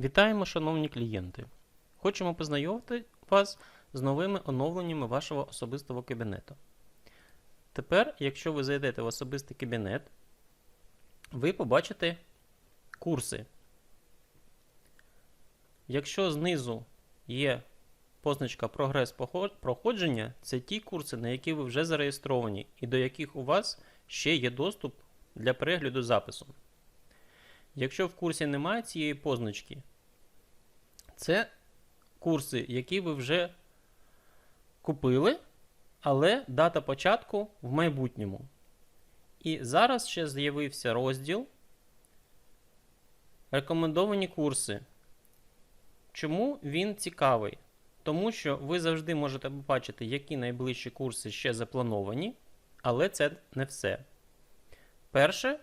Вітаємо, шановні клієнти! Хочемо познайомити вас з новими оновленнями вашого особистого кабінету. Тепер, якщо ви зайдете в особистий кабінет, ви побачите курси. Якщо знизу є позначка Прогрес проходження, це ті курси, на які ви вже зареєстровані, і до яких у вас ще є доступ для перегляду запису. Якщо в курсі немає цієї позначки, це курси, які ви вже купили, але дата початку в майбутньому. І зараз ще з'явився розділ Рекомендовані курси. Чому він цікавий? Тому що ви завжди можете побачити, які найближчі курси ще заплановані, але це не все. Перше,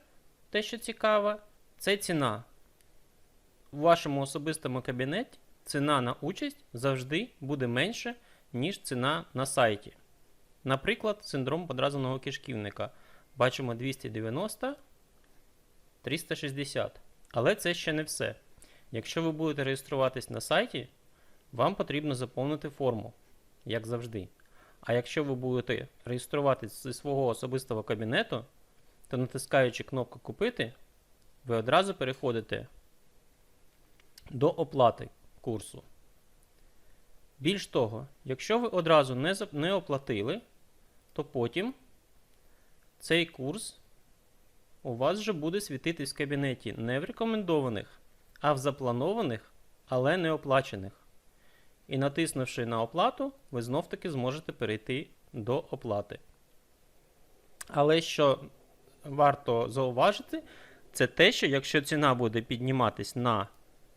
те, що цікаве, це ціна. У вашому особистому кабінеті ціна на участь завжди буде менше, ніж ціна на сайті. Наприклад, синдром подразненого кишківника. Бачимо 290, 360. Але це ще не все. Якщо ви будете реєструватись на сайті, вам потрібно заповнити форму, як завжди. А якщо ви будете реєструватись зі свого особистого кабінету, то натискаючи кнопку Купити, ви одразу переходите до оплати курсу. Більш того, якщо ви одразу не, не оплатили, то потім цей курс у вас вже буде світитись в кабінеті не в рекомендованих, а в запланованих, але не оплачених. І натиснувши на оплату, ви знов-таки зможете перейти до оплати. Але що варто зауважити, це те, що якщо ціна буде підніматись на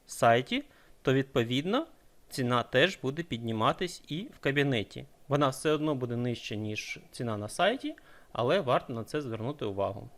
сайті, то відповідно ціна теж буде підніматись і в кабінеті. Вона все одно буде нижча, ніж ціна на сайті, але варто на це звернути увагу.